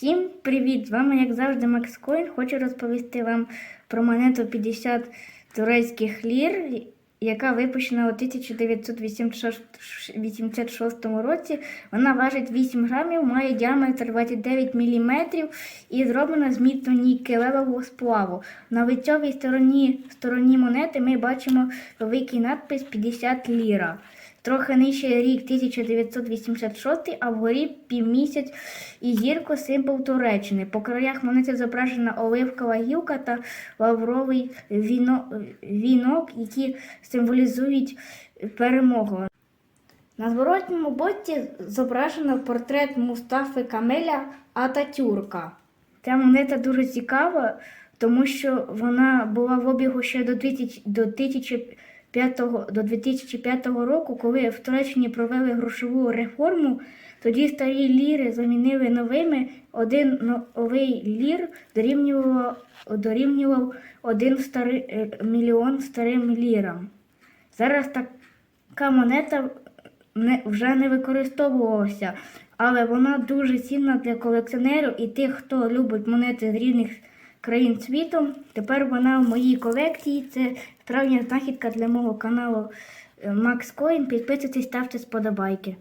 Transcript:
Всім привіт! З вами, як завжди, Макс Коін. Хочу розповісти вам про монету 50 турецьких лір, яка випущена у 1986 році. Вона важить 8 грамів, має діаметр 29 мм і зроблена з мідно-нікелевого сплаву. На лицьовій стороні, стороні монети ми бачимо великий надпис 50 ліра. Трохи нижче рік 1986, а вгорі півмісяць і зірку символ Туреччини. По краях монети зображена оливкова гілка та лавровий віно- вінок, які символізують перемогу. На зворотньому боці зображено портрет Мустафи Камеля Ататюрка. Ця монета дуже цікава, тому що вона була в обігу ще до 2000 до 1005 до 2005 року, коли в Туреччині провели грошову реформу. Тоді старі ліри замінили новими. Один новий лір дорівнював, дорівнював один старий, е, мільйон старим лірам. Зараз така монета не, вже не використовувалася, але вона дуже цінна для колекціонерів і тих, хто любить монети з різних країн світу. Тепер вона в моїй колекції. Це справжня знахідка для мого каналу е, Max Coin. Підписуйтесь, ставте сподобайки.